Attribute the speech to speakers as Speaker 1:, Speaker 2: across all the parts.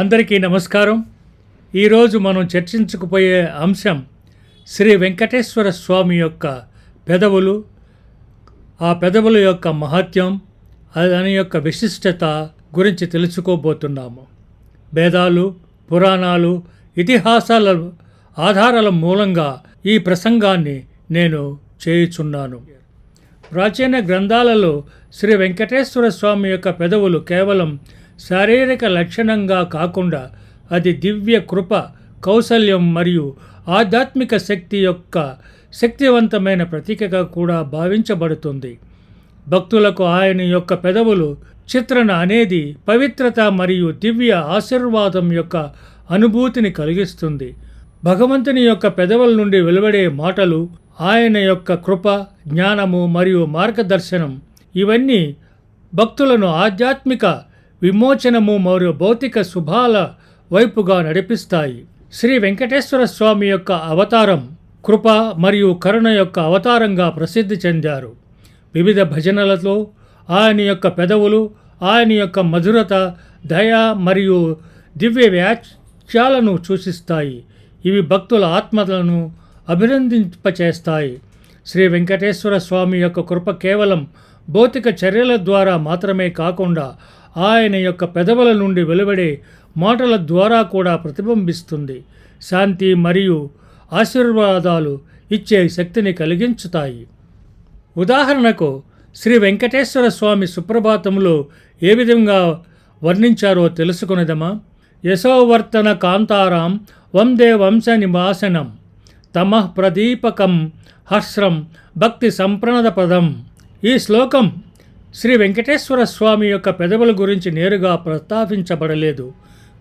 Speaker 1: అందరికీ నమస్కారం. ఈరోజు మనం చర్చించుకుపోయే అంశం శ్రీ వెంకటేశ్వర స్వామి యొక్క పెదవులు ఆ పెదవుల యొక్క మహత్యం దాని యొక్క విశిష్టత గురించి తెలుసుకోబోతున్నాము. వేదాలు పురాణాలు ఇతిహాసాల ఆధారాల మూలంగా ఈ ప్రసంగాన్ని నేను చేయుచున్నాను. ప్రాచీన గ్రంథాలలో శ్రీ వెంకటేశ్వర స్వామి యొక్క పెదవులు కేవలం శారీరక లక్షణంగా కాకుండా అది దివ్య కృప కౌశల్యం మరియు ఆధ్యాత్మిక శక్తి యొక్క శక్తివంతమైన ప్రతీకగా కూడా భావించబడుతుంది. భక్తులకు ఆయన యొక్క పెదవులు చిత్రణ అనేది పవిత్రత మరియు దివ్య ఆశీర్వాదం యొక్క అనుభూతిని కలిగిస్తుంది. భగవంతుని యొక్క పెదవుల నుండి వెలువడే మాటలు ఆయన యొక్క కృప జ్ఞానము మరియు మార్గదర్శనం ఇవన్నీ భక్తులను ఆధ్యాత్మిక విమోచనము మరియు భౌతిక శుభాల వైపుగా నడిపిస్తాయి. శ్రీ వెంకటేశ్వర స్వామి యొక్క అవతారం కృప మరియు కరుణ యొక్క అవతారంగా ప్రసిద్ధి చెందారు. వివిధ భజనలతో ఆయన యొక్క పెదవులు ఆయన యొక్క మధురత దయ మరియు దివ్య వ్యాఖ్యాలను సూచిస్తాయి. ఇవి భక్తుల ఆత్మలను అభినందింపచేస్తాయి. శ్రీ వెంకటేశ్వర స్వామి యొక్క కృప కేవలం భౌతిక చర్యల ద్వారా మాత్రమే కాకుండా ఆయన యొక్క పెదవుల నుండి వెలువడే మాటల ద్వారా కూడా ప్రతిబింబిస్తుంది. శాంతి మరియు ఆశీర్వాదాలు ఇచ్చే శక్తిని కలిగించుతాయి. ఉదాహరణకు శ్రీ వెంకటేశ్వర స్వామి సుప్రభాతంలో ఏ విధంగా వర్ణించారో తెలుసుకునేదమా? యశోవర్తన కాంతారాం వందే వంశ నివాసనం తమః ప్రదీపకం హర్షం భక్తి సంప్రణదపదం ఈ శ్లోకం శ్రీ వెంకటేశ్వర స్వామి యొక్క పెదవుల గురించి నేరుగా ప్రస్తావించబడలేదు.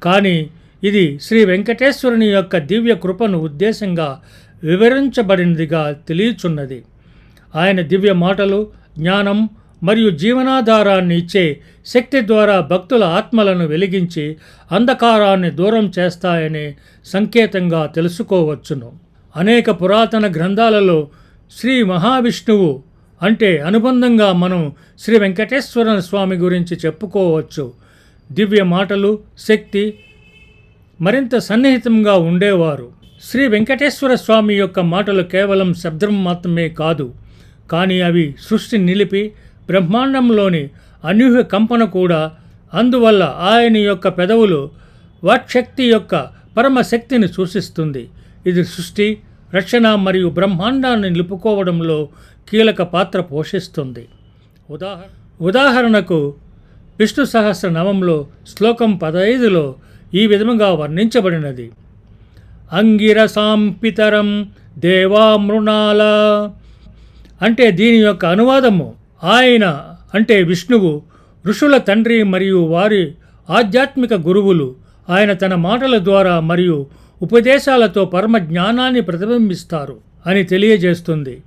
Speaker 1: కానీ ఇది శ్రీ వెంకటేశ్వరుని యొక్క దివ్య కృపను ఉద్దేశంగా వివరించబడినదిగా తెలియచున్నది. ఆయన దివ్య మాటలు జ్ఞానం మరియు జీవనాధారాన్ని ఇచ్చే శక్తి ద్వారా భక్తుల ఆత్మలను వెలిగించి అంధకారాన్ని దూరం చేస్తాయనే సంకేతంగా తెలుసుకోవచ్చును. అనేక పురాతన గ్రంథాలలో శ్రీ మహావిష్ణువు అంటే అనుబంధంగా మనం శ్రీ వెంకటేశ్వర స్వామి గురించి చెప్పుకోవచ్చు. దివ్య మాటలు శక్తి మరింత సన్నిహితంగా ఉండేవారు. శ్రీ వెంకటేశ్వర స్వామి యొక్క మాటలు కేవలం శబ్దం మాత్రమే కాదు. కానీ అవి సృష్టి నిలిపి బ్రహ్మాండంలోని అనూహ్య కంపన కూడా. అందువల్ల ఆయన యొక్క పెదవులు వాక్శక్తి యొక్క పరమశక్తిని సూచిస్తుంది. ఇది సృష్టి రక్షణ మరియు బ్రహ్మాండాన్ని నిలుపుకోవడంలో కీలక పాత్ర పోషిస్తుంది. ఉదాహరణ ఉదాహరణకు విష్ణు సహస్రనామంలో శ్లోకం పదహైదులో ఈ విధముగా వర్ణించబడినది. అంగిరసాం పితరం దేవామృణాల అంటే దీని యొక్క అనువాదము ఆయన అంటే విష్ణువు ఋషుల తండ్రి మరియు వారి ఆధ్యాత్మిక గురువులు ఆయన తన మాటల ద్వారా మరియు ఉపదేశాలతో పరమ జ్ఞానాన్ని ప్రతిబింబిస్తారు అని తెలియజేస్తుంది.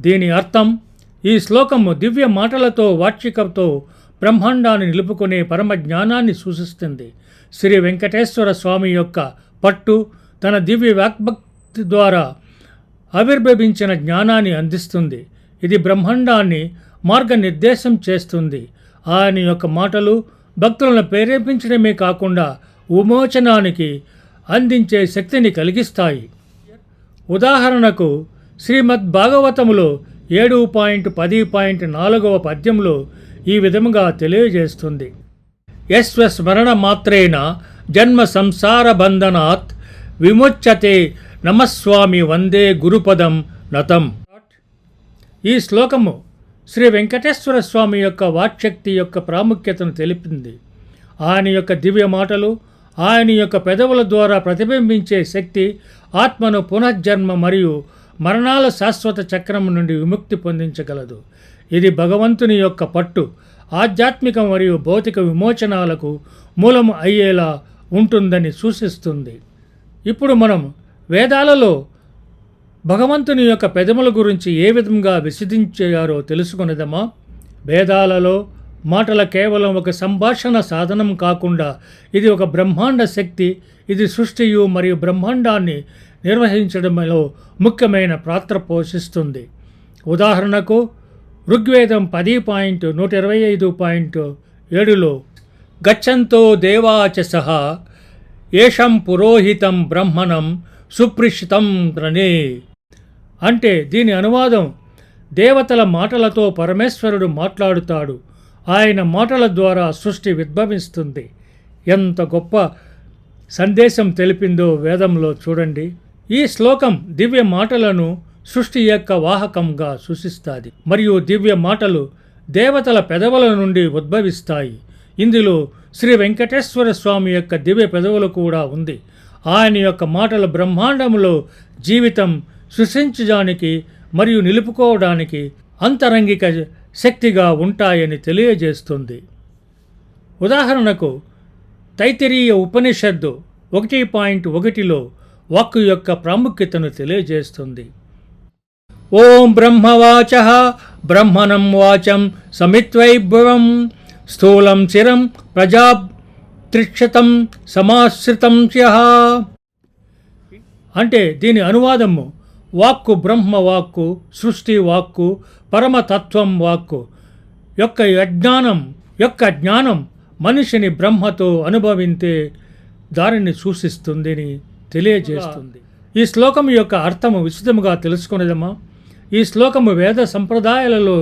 Speaker 1: దీని అర్థం ఈ శ్లోకము దివ్య మాటలతో వార్షికతో బ్రహ్మాండాన్ని నిలుపుకునే పరమ జ్ఞానాన్ని సూచిస్తుంది. శ్రీ వెంకటేశ్వర స్వామి యొక్క పట్టు తన దివ్య వాక్భక్తి ద్వారా ఆవిర్భవించిన జ్ఞానాన్ని అందిస్తుంది. ఇది బ్రహ్మాండాన్ని మార్గనిర్దేశం చేస్తుంది. ఆయన యొక్క మాటలు భక్తులను ప్రేరేపించడమే కాకుండా విమోచనానికి అందించే శక్తిని కలిగిస్తాయి. ఉదాహరణకు శ్రీమద్ భాగవతములో ఏడు పాయింట్ పది పాయింట్ నాలుగవ పద్యంలో ఈ విధముగా తెలియజేస్తుంది. యస్వ స్మరణ మాత్రేన జన్మ సంసార బంధనాత్ విముచ్యతే నమస్వామి వందే గురుపదం నతం. ఈ శ్లోకము శ్రీ వెంకటేశ్వర స్వామి యొక్క వాక్శక్తి యొక్క ప్రాముఖ్యతను తెలిపింది. ఆయన యొక్క దివ్య మాటలు ఆయన యొక్క పెదవుల ద్వారా ప్రతిబింబించే శక్తి ఆత్మను పునర్జన్మ మరియు మరణాల శాశ్వత చక్రం నుండి విముక్తి పొందించగలదు. ఇది భగవంతుని యొక్క పట్టు. ఆధ్యాత్మిక మరియు భౌతిక విమోచనాలకు మూలము అయ్యేలా ఉంటుందని సూచిస్తుంది. ఇప్పుడు మనం వేదాలలో భగవంతుని యొక్క పెదముల గురించి ఏ విధంగా విశదించారో తెలుసుకునేదమా? వేదాలలో మాటల కేవలం ఒక సంభాషణ సాధనం కాకుండా ఇది ఒక బ్రహ్మాండ శక్తి ఇది సృష్టియు మరియు బ్రహ్మాండాన్ని నిర్వహించడంలో ముఖ్యమైన పాత్ర పోషిస్తుంది. ఉదాహరణకు ఋగ్వేదం పది పాయింట్ నూట ఇరవై ఐదు పాయింట్ ఏడులో గచ్చంతో దేవాచ సహా ఏషం పురోహితం బ్రహ్మణం సుప్రిషితం రనే అంటే దీని అనువాదం దేవతల మాటలతో పరమేశ్వరుడు మాట్లాడుతాడు. ఆయన మాటల ద్వారా సృష్టి విద్భవిస్తుంది. ఎంత గొప్ప సందేశం తెలిపిందో వేదంలో చూడండి. ఈ శ్లోకం దివ్య మాటలను సృష్టి యొక్క వాహకంగా సూచిస్తాది. మరియు దివ్య మాటలు దేవతల పెదవుల నుండి ఉద్భవిస్తాయి. ఇందులో శ్రీ వెంకటేశ్వర స్వామి యొక్క దివ్య పెదవులు కూడా ఉంది. ఆయన యొక్క మాటలు బ్రహ్మాండములో జీవితం సృష్టించడానికి మరియు నిలుపుకోవడానికి అంతరంగిక శక్తిగా ఉంటాయని తెలియజేస్తుంది. ఉదాహరణకు తైతిరీయ ఉపనిషద్దు ఒకటి పాయింట్ ఒకటిలో వాక్కు యొక్క ప్రాముఖ్యతను తెలియజేస్తుంది. ఓం బ్రహ్మవాచ బ్రహ్మణం వాచం సమిత్వైభవం స్థూలం చిరం ప్రజాత్రిక్షతం సమాశ్రితం చహ అంటే దీని అనువాదము వాక్కు బ్రహ్మ వాక్కు సృష్టి వాక్కు పరమతత్వం వాక్కు యొక్క అజ్ఞానం యొక్క జ్ఞానం మనిషిని బ్రహ్మతో అనుభవించే దారిని సూచిస్తుందని తెలియజేస్తుంది. ఈ శ్లోకం యొక్క అర్థము విశదముగా తెలుసుకునేదమ్మా ఈ శ్లోకము వేద సంప్రదాయాలలో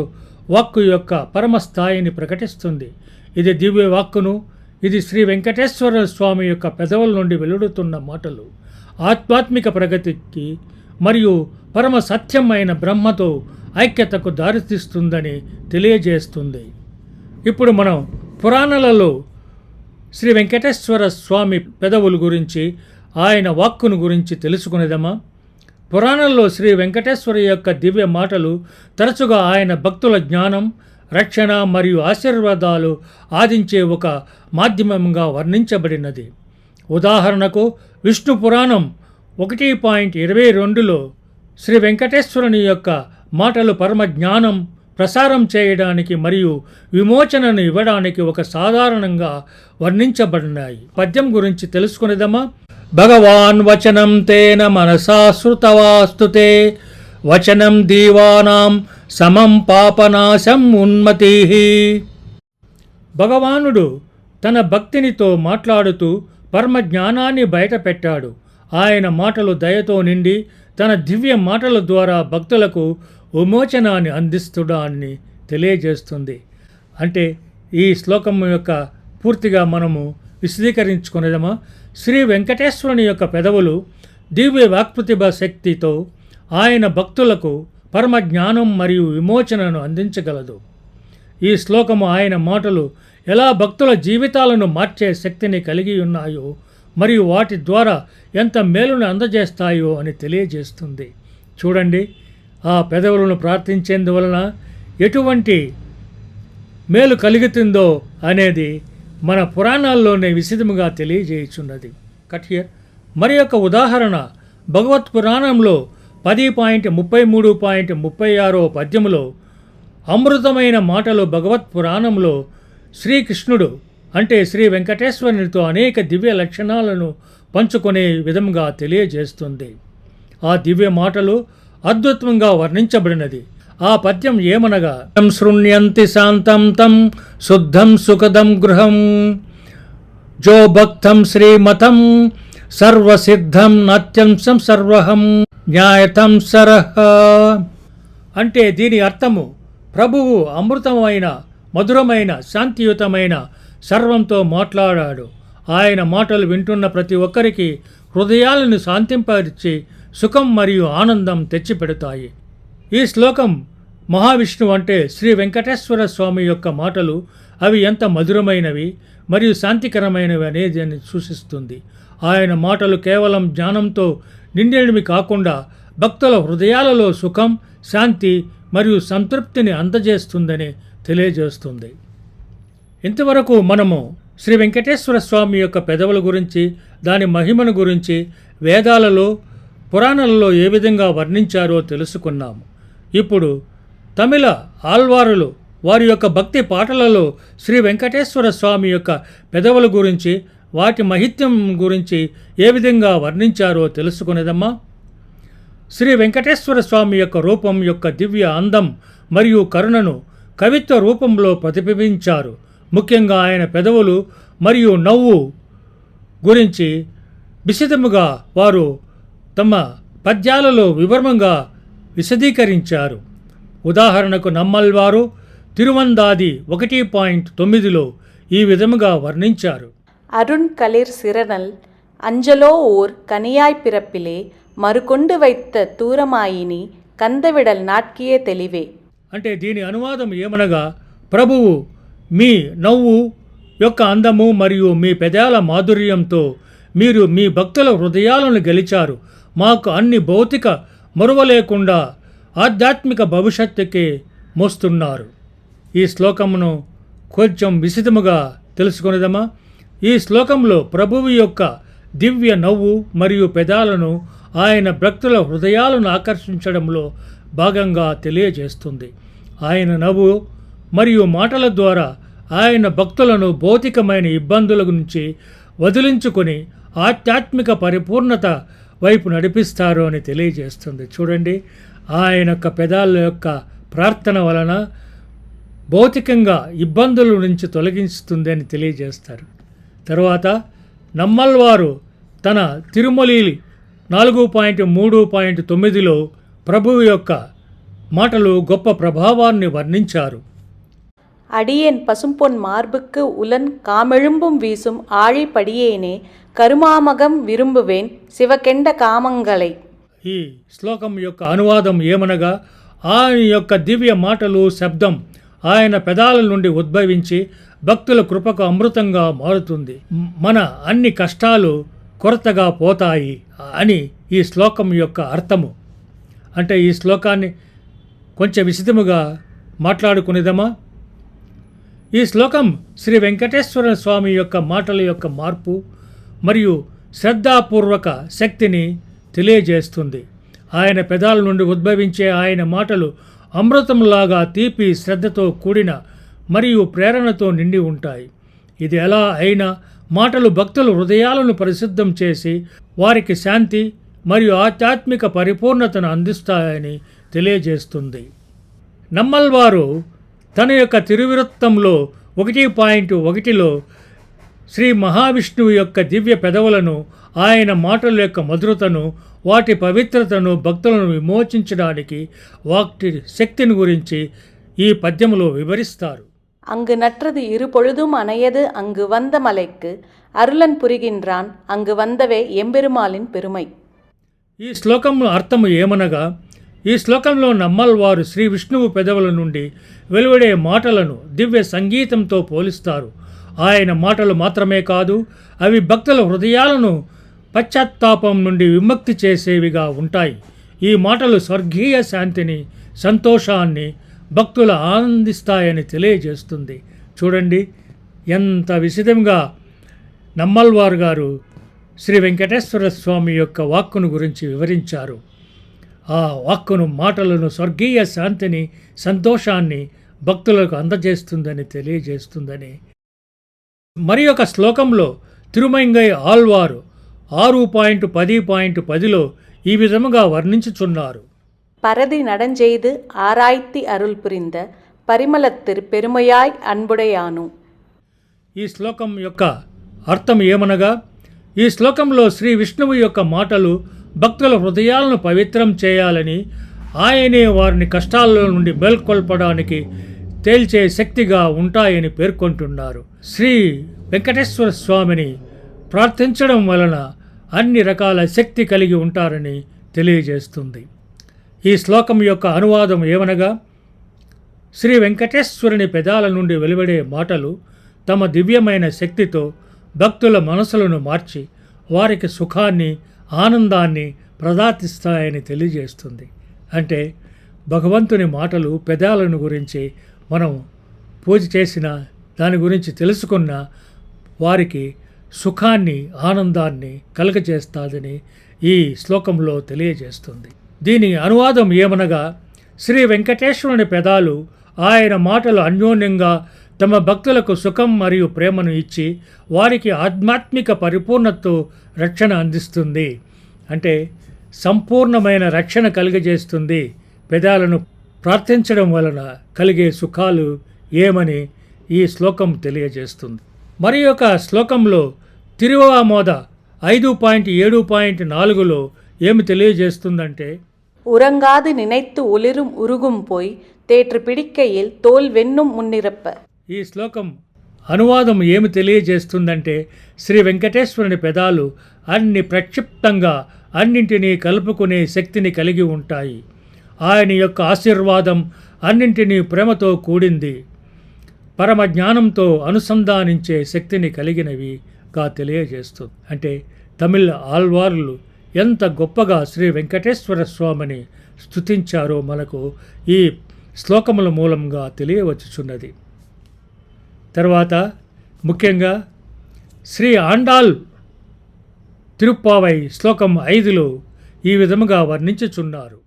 Speaker 1: వాక్కు యొక్క పరమ స్థాయిని ప్రకటిస్తుంది. ఇది దివ్య వాక్కును ఇది శ్రీ వెంకటేశ్వర స్వామి యొక్క పెదవుల నుండి వెలువడుతున్న మాటలు. ఆధ్యాత్మిక ప్రగతికి మరియు పరమ సత్యమైన బ్రహ్మతో ఐక్యతకు దారితీస్తుందని తెలియజేస్తుంది. ఇప్పుడు మనం పురాణాలలో శ్రీ వెంకటేశ్వర స్వామి పెదవుల గురించి ఆయన వాక్కును గురించి తెలుసుకునేదమా పురాణంలో శ్రీ వెంకటేశ్వర యొక్క దివ్య మాటలు తరచుగా ఆయన భక్తుల జ్ఞానం రక్షణ మరియు ఆశీర్వాదాలు ఆదించే ఒక మాధ్యమంగా వర్ణించబడినది. ఉదాహరణకు విష్ణు పురాణం ఒకటి పాయింట్ ఇరవై రెండులో శ్రీ వెంకటేశ్వరుని యొక్క మాటలు పరమ జ్ఞానం ప్రసారం చేయడానికి మరియు విమోచనను ఇవ్వడానికి ఒక సాధారణంగా వర్ణించబడినాయి. పద్యం గురించి తెలుసుకునేదమ్మా. భగవాన్ వచనం తేన మనశాశుతవాస్తుతే వచనం దీవానాం సమం పాపనాశం ఉన్మతి. భగవానుడు తన భక్తినితో మాట్లాడుతూ పరమజ్ఞానాన్ని బయటపెట్టాడు. ఆయన మాటలు దయతో నిండి తన దివ్య మాటల ద్వారా భక్తులకు విమోచనాన్ని అందిస్తుడాన్ని తెలియజేస్తుంది. అంటే ఈ శ్లోకం యొక్క పూర్తిగా మనము విశదీకరించుకునేదమా? శ్రీ వెంకటేశ్వరుని యొక్క పెదవులు దివ్య వాక్ప్రతిభ శక్తితో ఆయన భక్తులకు పరమ జ్ఞానం మరియు విమోచనను అందించగలదు. ఈ శ్లోకము ఆయన మాటలు ఎలా భక్తుల జీవితాలను మార్చే శక్తిని కలిగి ఉన్నాయో మరియు వాటి ద్వారా ఎంత మేలును అందజేస్తాయో అని తెలియజేస్తుంది. చూడండి ఆ పెదవులను ప్రార్థించేందువలన ఎటువంటి మేలు కలుగుతుందో అనేది మన పురాణాల్లోనే విశిదముగా తెలియజేయుచున్నది. కట్హియర్ మరి యొక్క ఉదాహరణ భగవత్ పురాణంలో పది పాయింట్ ముప్పై మూడు పాయింట్ ముప్పై ఆరో పద్యములో అమృతమైన మాటలు భగవత్ పురాణంలో శ్రీకృష్ణుడు అంటే శ్రీ వెంకటేశ్వరునితో అనేక దివ్య లక్షణాలను పంచుకునే విధంగా తెలియజేస్తుంది. ఆ దివ్య మాటలు అద్భుతంగా వర్ణించబడినది. ఆ పద్యం ఏమనగా? శృణ్యంతి శాంతం తం శుద్ధం సుఖదం గృహం. జో భక్తం శ్రీమతం సర్వసిద్ధం నత్యంశం సర్వహం న్యాయతం సరహ. అంటే దీని అర్థము ప్రభువు అమృతమైన మధురమైన శాంతియుతమైన సర్వంతో మాట్లాడాడు. ఆయన మాటలు వింటున్న ప్రతి ఒక్కరికి హృదయాలను శాంతింపరిచి సుఖం మరియు ఆనందం తెచ్చిపెడతాయి. ఈ శ్లోకం మహావిష్ణువు అంటే శ్రీ వెంకటేశ్వర స్వామి యొక్క మాటలు అవి ఎంత మధురమైనవి మరియు శాంతికరమైనవి అనేది అని సూచిస్తుంది. ఆయన మాటలు కేవలం జ్ఞానంతో నిండినవి కాకుండా భక్తుల హృదయాలలో సుఖం శాంతి మరియు సంతృప్తిని అందజేస్తుందని తెలియజేస్తుంది. ఇంతవరకు మనము శ్రీ వెంకటేశ్వర స్వామి యొక్క పెదవుల గురించి దాని మహిమను గురించి వేదాలలో పురాణాలలో ఏ విధంగా వర్ణించారో తెలుసుకున్నాము. ఇప్పుడు తమిళ ఆల్వారులు వారి యొక్క భక్తి పాటలలో శ్రీ వెంకటేశ్వర స్వామి యొక్క పెదవుల గురించి వాటి మహిత్యం గురించి ఏ విధంగా వర్ణించారో తెలుసుకునేదమ్మా. శ్రీ వెంకటేశ్వర స్వామి యొక్క రూపం యొక్క దివ్య అందం మరియు కరుణను కవిత్వ రూపంలో ప్రతిబింబించారు. ముఖ్యంగా ఆయన పెదవులు మరియు నవ్వు గురించి విశదముగా వారు తమ పద్యాలలో వివరంగా విశదీకరించారు ఉదాహరణకు నమ్మల్వారు తిరువందాది ఒకటి పాయింట్ తొమ్మిదిలో ఈ విధముగా వర్ణించారు
Speaker 2: அருண் களிர் சிறனல் அஞ்சலோ ஓர் கனியாய் பிறப்பிலே மறுகொண்டு வைத்த தூரமாயினி கந்தவிடல் நாட்கிய தெளிவே
Speaker 1: అంటే దీని అనువాదం ఏమనగా ప్రభువు మీ నవ్వు యొక్క అందము మరియు మీ పెదాల మాధుర్యంతో మీరు మీ భక్తుల హృదయాలను గెలిచారు మాకు అన్ని భౌతిక మరువలేకుండా ఆధ్యాత్మిక భవిష్యత్తుకి మోస్తున్నారు. ఈ శ్లోకమును కొంచెం విశదముగా తెలుసుకునేదమా? ఈ శ్లోకంలో ప్రభువు యొక్క దివ్య నవ్వు మరియు పెదాలను ఆయన భక్తుల హృదయాలను ఆకర్షించడంలో భాగంగా తెలియజేస్తుంది. ఆయన నవ్వు మరియు మాటల ద్వారా ఆయన భక్తులను భౌతికమైన ఇబ్బందుల నుంచి వదిలించుకొని ఆధ్యాత్మిక పరిపూర్ణత వైపు నడిపిస్తారు అని తెలియజేస్తుంది చూడండి ఆయన యొక్క పెదాల యొక్క ప్రార్థన వలన భౌతికంగా ఇబ్బందుల నుంచి తొలగిస్తుంది అని తెలియజేస్తారు తర్వాత నమ్మల్వారు తన తిరుమలి నాలుగు పాయింట్ మూడు పాయింట్ తొమ్మిదిలో ప్రభువు యొక్క మాటలు గొప్ప ప్రభావాన్ని వర్ణించారు
Speaker 2: அடியேன் பசும்பொன் மார்புக்கு உலன் காமெழும்பும் வீசும் ஆழிப்படியேனே కరుమామగం విరుంబువేన్ శివకెండ కామంగళై.
Speaker 1: ఈ శ్లోకం యొక్క అనువాదం ఏమనగా ఆయన యొక్క దివ్య మాటలు శబ్దం ఆయన పెదాల నుండి ఉద్భవించి భక్తుల కృపకు అమృతంగా మారుతుంది. మన అన్ని కష్టాలు కొరతగా పోతాయి అని ఈ శ్లోకం యొక్క అర్థము. అంటే ఈ శ్లోకాన్ని కొంచెం విశితముగా మాట్లాడుకునేదమా? ఈ శ్లోకం శ్రీ వెంకటేశ్వర స్వామి యొక్క మాటల యొక్క మార్పు మరియు శ్రద్ధాపూర్వక శక్తిని తెలియజేస్తుంది. ఆయన పెదాల నుండి ఉద్భవించే ఆయన మాటలు అమృతంలాగా తీపి శ్రద్ధతో కూడిన మరియు ప్రేరణతో నిండి ఉంటాయి. ఇది ఎలా అయినా మాటలు భక్తుల హృదయాలను పరిశుద్ధం చేసి వారికి శాంతి మరియు ఆధ్యాత్మిక పరిపూర్ణతను అందిస్తాయని తెలియజేస్తుంది. నమ్మల్వారు తన యొక్క తిరువృత్తంలో ఒకటి పాయింట్ ఒకటిలో శ్రీ మహావిష్ణువు యొక్క దివ్య పెదవులను ఆయన మాటల యొక్క మధురతను వాటి పవిత్రతను భక్తులను విమోచించడానికి వాటి శక్తిని గురించి ఈ పద్యములో వివరిస్తారు
Speaker 2: அங்கு நற்றது இரு பொழுதும் அணையது அங்கு வந்த மலைக்கு அருளன் புரிகின்றான் அங்கு வந்தவே எம்பெருமாளின் பெருமை
Speaker 1: ఈ శ్లోకంలో అర్థము ఏమనగా ఈ శ్లోకంలో నమ్మల్వారు శ్రీ విష్ణువు పెదవుల నుండి వెలువడే మాటలను దివ్య సంగీతంతో పోలిస్తారు ఆయన మాటలు మాత్రమే కాదు అవి భక్తుల హృదయాలను పశ్చాత్తాపం నుండి విముక్తి చేసేవిగా ఉంటాయి. ఈ మాటలు స్వర్గీయ శాంతిని సంతోషాన్ని భక్తుల ఆనందిస్తాయని తెలియజేస్తుంది. చూడండి ఎంత విశిదంగా నమ్మల్వారు గారు శ్రీ వెంకటేశ్వర స్వామి యొక్క వాక్కును గురించి వివరించారు. ఆ వాక్కును మాటలను స్వర్గీయ శాంతిని సంతోషాన్ని భక్తులకు అందజేస్తుందని తెలియజేస్తుందని మరి ఒక శ్లోకంలో తిరుమంగై ఆల్వారు ఆరు పాయింట్ పది పాయింట్ పదిలో ఈ విధముగా వర్ణించుచున్నారు
Speaker 2: பரதி நடஞ்செய்து ஆராய்த்தி அருள் புரிந்த பரிமளத்திற் பெருமையாய் அன்புடையானு
Speaker 1: ఈ శ్లోకం యొక్క అర్థం ఏమనగా ఈ శ్లోకంలో శ్రీ విష్ణువు యొక్క మాటలు భక్తుల హృదయాలను పవిత్రం చేయాలని ఆయనే వారిని కష్టాల నుండి మేల్కొల్పడానికి తేల్చే శక్తిగా ఉంటాయని పేర్కొంటున్నారు శ్రీ వెంకటేశ్వర స్వామిని ప్రార్థించడం వలన అన్ని రకాల శక్తి కలిగి ఉంటారని తెలియజేస్తుంది. ఈ శ్లోకం యొక్క అనువాదం ఏమనగా శ్రీ వెంకటేశ్వరుని పెదాల నుండి వెలువడే మాటలు తమ దివ్యమైన శక్తితో భక్తుల మనసులను మార్చి వారికి సుఖాన్ని ఆనందాన్ని ప్రదాతిస్తాయని తెలియజేస్తుంది. అంటే భగవంతుని మాటలు పెదాలను గురించి మనం పూజ చేసిన దాని గురించి తెలుసుకున్న వారికి సుఖాన్ని ఆనందాన్ని కలుగజేస్తాదని ఈ శ్లోకంలో తెలియజేస్తుంది. దీని అనువాదం ఏమనగా శ్రీ వెంకటేశ్వరుని పెదాలు ఆయన మాటలు అన్యోన్యంగా తమ భక్తులకు సుఖం మరియు ప్రేమను ఇచ్చి వారికి ఆధ్యాత్మిక పరిపూర్ణతో రక్షణ అందిస్తుంది. అంటే సంపూర్ణమైన రక్షణ కలిగజేస్తుంది. పెదాలను ప్రార్థించడం వలన కలిగే సుఖాలు ఏమని ఈ శ్లోకం తెలియజేస్తుంది మరి యొక్క శ్లోకంలో తిరువామోద ఐదు పాయింట్ ఏడు పాయింట్ నాలుగులో ఏమి తెలియజేస్తుందంటే
Speaker 2: உறங்காது நினைத்து ஒளிரும் உருகும் போய் தேற்று பிடிக்கையில் தோல் வெண்ணும் முன்னிரப்ப
Speaker 1: ఈ శ్లోకం అనువాదం ఏమి తెలియజేస్తుందంటే శ్రీ వెంకటేశ్వరుని పెదాలు అన్ని ప్రక్షిప్తంగా అన్నింటినీ కలుపుకునే శక్తిని కలిగి ఉంటాయి ఆయన యొక్క ఆశీర్వాదం అన్నింటినీ ప్రేమతో కూడింది పరమ జ్ఞానంతో అనుసంధానించే శక్తిని కలిగినవిగా తెలియజేస్తుంది అంటే తమిళ ఆల్వార్లు ఎంత గొప్పగా శ్రీ వెంకటేశ్వర స్వామిని స్తుతించారో మనకు ఈ శ్లోకముల మూలంగా తెలియవచ్చుచున్నది తర్వాత ముఖ్యంగా శ్రీ ఆండాల్ తిరుప్పావై శ్లోకం ఐదులో ఈ విధముగా వర్ణించుచున్నారు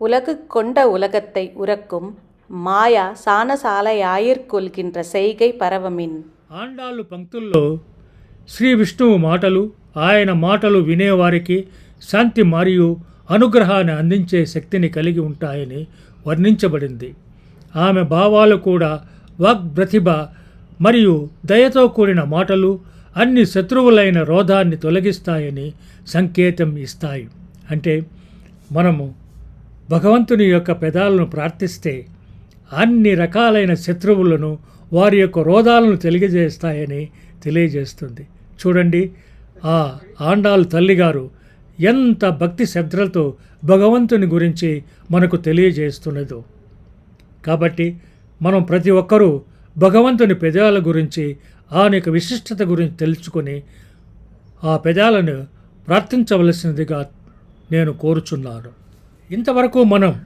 Speaker 2: உலகு கொண்ட உலகத்தை உறக்கும் மாயா சாணசாலையாயிற்கொள்கின்ற செய்கை பரவமின்
Speaker 1: ఆండాళ్ళు పంక్తుల్లో శ్రీ విష్ణువు మాటలు ఆయన మాటలు వినేవారికి శాంతి మరియు అనుగ్రహాన్ని అందించే శక్తిని కలిగి ఉంటాయని వర్ణించబడింది ఆమె భావాలు కూడా వాగ్ప్రతిభ మరియు దయతో కూడిన మాటలు అన్ని శత్రువులైన రోధాన్ని తొలగిస్తాయని సంకేతం ఇస్తాయి అంటే మనము భగవంతుని యొక్క పెదాలను ప్రార్థిస్తే అన్ని రకాలైన శత్రువులను వారి యొక్క రోధాలను తెలియజేస్తాయని తెలియజేస్తుంది. చూడండి ఆ ఆండాల్ తల్లిగారు ఎంత భక్తి శ్రద్ధలతో భగవంతుని గురించి మనకు తెలియజేస్తున్నదో. కాబట్టి మనం ప్రతి ఒక్కరూ భగవంతుని పెదాల గురించి ఆయన యొక్క విశిష్టత గురించి తెలుసుకొని ఆ పెదాలను ప్రార్థించవలసినదిగా నేను కోరుచున్నాను. ఇంతవరకు మనం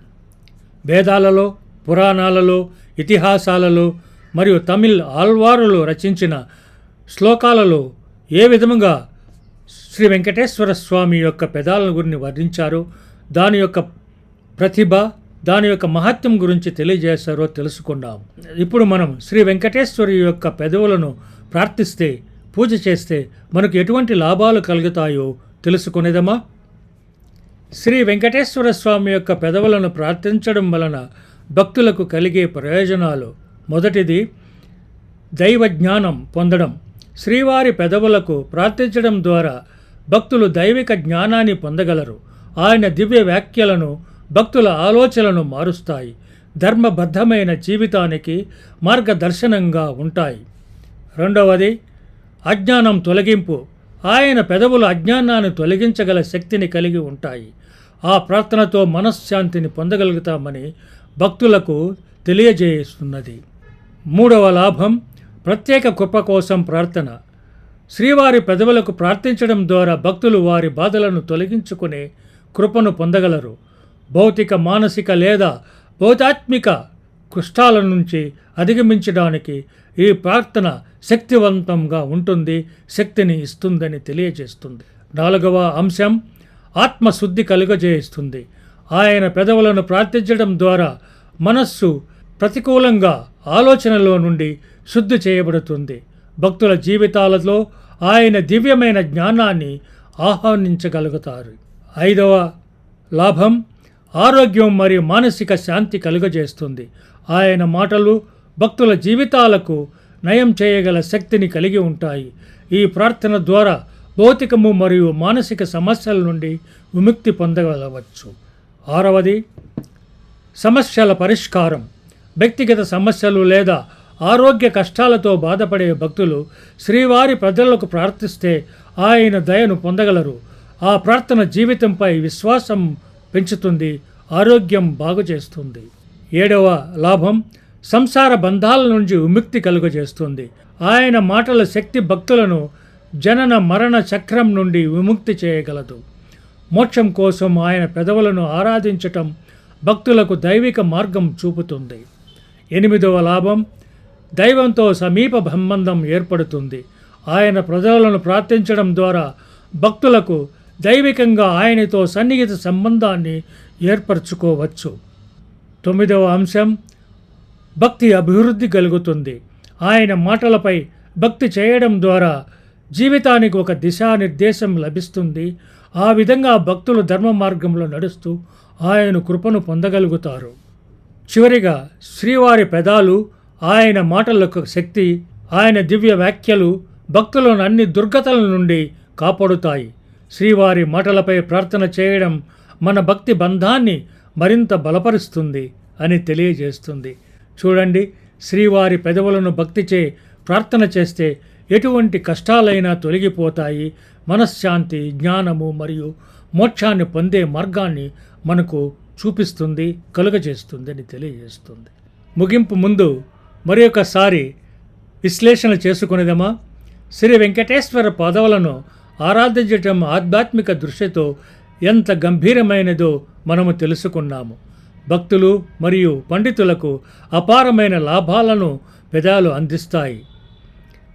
Speaker 1: వేదాలలో పురాణాలలో ఇతిహాసాలలో మరియు తమిళ్ ఆల్వారులు రచించిన శ్లోకాలలో ఏ విధముగా శ్రీ వెంకటేశ్వర స్వామి యొక్క పెదాలను గురిని వర్ణించారో దాని యొక్క ప్రతిభ దాని యొక్క మహత్యం గురించి తెలియజేశారో తెలుసుకున్నాం ఇప్పుడు మనం శ్రీ వెంకటేశ్వరి యొక్క పెదవులను ప్రార్థిస్తే పూజ చేస్తే మనకు ఎటువంటి లాభాలు కలుగుతాయో తెలుసుకునేదమా? శ్రీ వెంకటేశ్వర స్వామి యొక్క పెదవులను ప్రార్థించడం వలన భక్తులకు కలిగే ప్రయోజనాలు. మొదటిది దైవ జ్ఞానం పొందడం. శ్రీవారి పెదవులకు ప్రార్థించడం ద్వారా భక్తులు దైవిక జ్ఞానాన్ని పొందగలరు. ఆయన దివ్య వ్యాఖ్యలను భక్తుల ఆలోచనలను మారుస్తాయి. ధర్మబద్ధమైన జీవితానికి మార్గదర్శనంగా ఉంటాయి. రెండవది అజ్ఞానం తొలగింపు. ఆయన పెదవులు అజ్ఞానాన్ని తొలగించగల శక్తిని కలిగి ఉంటాయి. ఆ ప్రార్థనతో మనశ్శాంతిని పొందగలుగుతామని భక్తులకు తెలియజేస్తున్నది. మూడవ లాభం ప్రత్యేక కృప కోసం ప్రార్థన. శ్రీవారి పెదవులకు ప్రార్థించడం ద్వారా భక్తులు వారి బాధలను తొలగించుకునే కృపను పొందగలరు. భౌతిక మానసిక లేదా భౌతాత్మిక కృష్టాల నుంచి అధిగమించడానికి ఈ ప్రార్థన శక్తివంతంగా ఉంటుంది శక్తిని ఇస్తుందని తెలియజేస్తుంది. నాలుగవ అంశం ఆత్మశుద్ధి కలుగజేస్తుంది. ఆయన పెదవులను ప్రార్థించడం ద్వారా మనస్సు ప్రతికూలంగా ఆలోచనలో నుండి శుద్ధి చేయబడుతుంది. భక్తుల జీవితాలలో ఆయన దివ్యమైన జ్ఞానాన్ని ఆహ్వానించగలుగుతారు. ఐదవ లాభం ఆరోగ్యం మరియు మానసిక శాంతి కలుగజేస్తుంది. ఆయన మాటలు భక్తుల జీవితాలకు నయం చేయగల శక్తిని కలిగి ఉంటాయి. ఈ ప్రార్థన ద్వారా భౌతికము మరియు మానసిక సమస్యల నుండి విముక్తి పొందగలవచ్చు. ఆరవది సమస్యల పరిష్కారం. వ్యక్తిగత సమస్యలు లేదా ఆరోగ్య కష్టాలతో బాధపడే భక్తులు శ్రీవారి ప్రజలకు ప్రార్థిస్తే ఆయన దయను పొందగలరు. ఆ ప్రార్థన జీవితంపై విశ్వాసం పెంచుతుంది ఆరోగ్యం బాగు చేస్తుంది ఏడవ లాభం సంసార బంధాల నుంచి విముక్తి కలుగజేస్తుంది. ఆయన మాటల శక్తి భక్తులను జనన మరణ చక్రం నుండి విముక్తి చేయగలదు. మోక్షం కోసం ఆయన పెదవులను ఆరాధించటం భక్తులకు దైవిక మార్గం చూపుతుంది. ఎనిమిదవ లాభం దైవంతో సమీప సంబంధం ఏర్పడుతుంది. ఆయన ప్రజలను ప్రార్థించడం ద్వారా భక్తులకు దైవికంగా ఆయనతో సన్నిహిత సంబంధాన్ని ఏర్పరచుకోవచ్చు. తొమ్మిదవ అంశం భక్తి అభివృద్ధి కలుగుతుంది. ఆయన మాటలపై భక్తి చేయడం ద్వారా జీవితానికి ఒక దిశానిర్దేశం లభిస్తుంది. ఆ విధంగా భక్తులు ధర్మ మార్గంలో నడుస్తూ ఆయన కృపను పొందగలుగుతారు. చివరిగా శ్రీవారి పెదాలు ఆయన మాటలకు శక్తి ఆయన దివ్య వ్యాఖ్యలు భక్తులను అన్ని దుర్గతల నుండి కాపాడుతాయి. శ్రీవారి మాటలపై ప్రార్థన చేయడం మన భక్తి బంధాన్ని మరింత బలపరుస్తుంది అని తెలియజేస్తుంది. చూడండి శ్రీవారి పెదవులను భక్తిచే ప్రార్థన చేస్తే ఎటువంటి కష్టాలైనా తొలగిపోతాయి. మనశ్శాంతి జ్ఞానము మరియు మోక్షాన్ని పొందే మార్గాన్ని మనకు చూపిస్తుంది కలుగజేస్తుంది అని తెలియజేస్తుంది. ముగింపు ముందు మరి ఒకసారి విశ్లేషణ చేసుకునేదమా? శ్రీ వెంకటేశ్వర పదవులను ఆరాధించటం ఆధ్యాత్మిక దృష్టితో ఎంత గంభీరమైనదో మనము తెలుసుకున్నాము. భక్తులు మరియు పండితులకు అపారమైన లాభాలను పెదాలు అందిస్తాయి.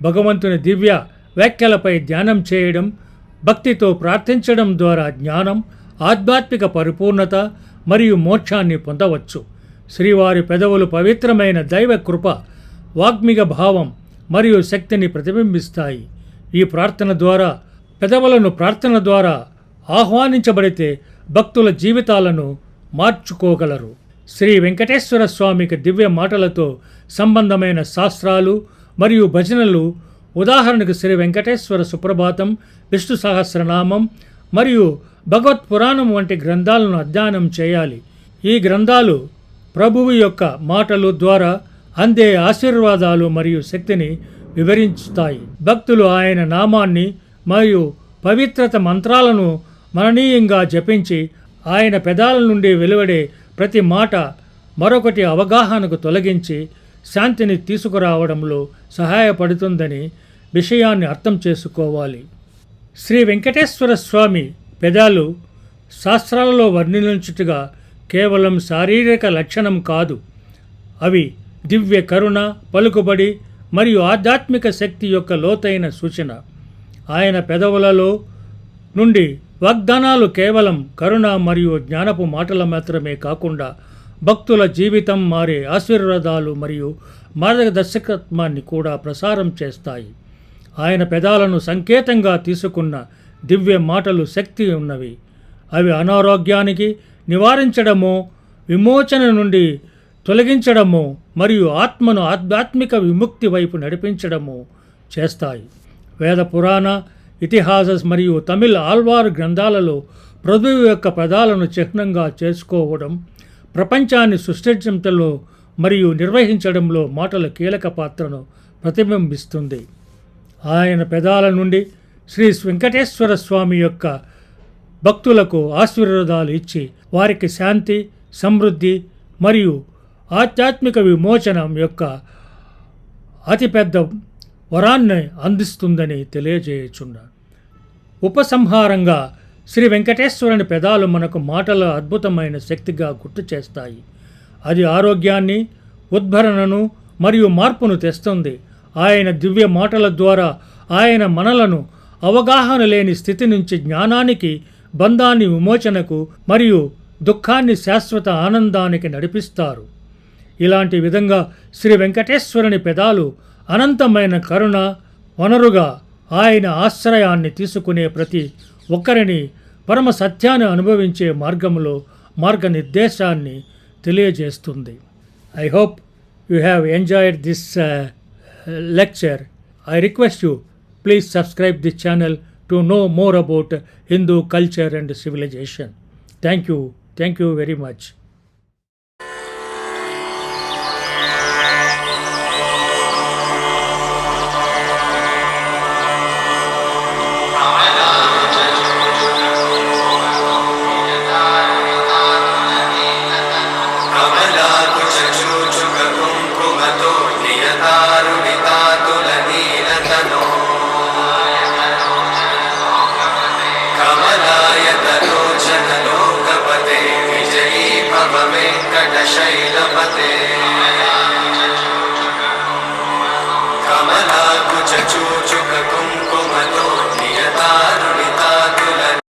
Speaker 1: భగవంతుని దివ్య వ్యాఖ్యలపై ధ్యానం చేయడం భక్తితో ప్రార్థించడం ద్వారా జ్ఞానం ఆధ్యాత్మిక పరిపూర్ణత మరియు మోక్షాన్ని పొందవచ్చు. శ్రీవారి పెదవులు పవిత్రమైన దైవ కృప వాగ్మిక భావం మరియు శక్తిని ప్రతిబింబిస్తాయి. ఈ ప్రార్థన ద్వారా పెదవులను ప్రార్థన ద్వారా ఆహ్వానించబడితే భక్తుల జీవితాలను మార్చుకోగలరు. శ్రీ వెంకటేశ్వర స్వామికి దివ్య మాటలతో సంబంధమైన శాస్త్రాలు మరియు భజనలు ఉదాహరణకు శ్రీ వెంకటేశ్వర సుప్రభాతం విష్ణు సహస్రనామం మరియు భగవత్ పురాణం వంటి గ్రంథాలను అధ్యయనం చేయాలి. ఈ గ్రంథాలు ప్రభువు యొక్క మాటలు ద్వారా అందే ఆశీర్వాదాలు మరియు శక్తిని వివరించుతాయి. భక్తులు ఆయన నామాన్ని మరియు పవిత్రత మంత్రాలను మననీయంగా జపించి ఆయన పెదాల నుండి వెలువడే ప్రతి మాట మరొకటి అవగాహనకు తొలగించి శాంతిని తీసుకురావడంలో సహాయపడుతుందని విషయాన్ని అర్థం చేసుకోవాలి. శ్రీ వెంకటేశ్వర స్వామి పెదాలు శాస్త్రాలలో వర్ణించుటగా కేవలం శారీరక లక్షణం కాదు. అవి దివ్య కరుణ పలుకుబడి మరియు ఆధ్యాత్మిక శక్తి యొక్క లోతైన సూచన. ఆయన పెదవులలో నుండి వాగ్దానాలు కేవలం కరుణ మరియు జ్ఞానపు మాటల మాత్రమే కాకుండా భక్తుల జీవితం మారే ఆశీర్వాదాలు మరియు మార్గదర్శకత్వాన్ని కూడా ప్రసారం చేస్తాయి. ఆయన పెదాలను సంకేతంగా తీసుకున్న దివ్య మాటలు శక్తి ఉన్నవి. అవి అనారోగ్యానికి నివారించడము విమోచన నుండి తొలగించడము మరియు ఆత్మను ఆధ్యాత్మిక విముక్తి వైపు నడిపించడము చేస్తాయి. వేద పురాణ ఇతిహాస మరియు తమిళ ఆల్వార్ గ్రంథాలలో ప్రభువు యొక్క పదాలను చిహ్నంగా చేసుకోవడం ప్రపంచాన్ని సృష్టించడంలో మరియు నిర్వహించడంలో మాటల కీలక పాత్రను ప్రతిబింబిస్తుంది. ఆయన పెదాల నుండి శ్రీ వెంకటేశ్వర స్వామి యొక్క భక్తులకు ఆశీర్వాదాలు ఇచ్చి వారికి శాంతి సమృద్ధి మరియు ఆధ్యాత్మిక విమోచనం యొక్క అతిపెద్ద వరాన్ని అందిస్తుందని తెలియజేయుచున్నాను. ఉపసంహారంగా శ్రీ వెంకటేశ్వరుని పెదాలు మనకు మాటల అద్భుతమైన శక్తిగా గుర్తు చేస్తాయి. అది ఆరోగ్యాన్ని ఉద్భరణను మరియు మార్పును తెస్తుంది. ఆయన దివ్య మాటల ద్వారా ఆయన మనలను అవగాహన లేని స్థితి నుంచి జ్ఞానానికి బంధాన్ని విమోచనకు మరియు దుఃఖాన్ని శాశ్వత ఆనందానికి నడిపిస్తారు. ఇలాంటి విధంగా శ్రీ వెంకటేశ్వరుని పెదాలు అనంతమైన కరుణ వనరుగా ఆయన ఆశ్రయాన్ని తీసుకునే ప్రతి ఒక్కరిని పరమ సత్యాన్ని అనుభవించే మార్గంలో మార్గనిర్దేశాన్ని తెలియజేస్తుంది. I hope you have enjoyed this lecture I request you please subscribe this channel to know more about Hindu culture and civilisation thank you thank you very much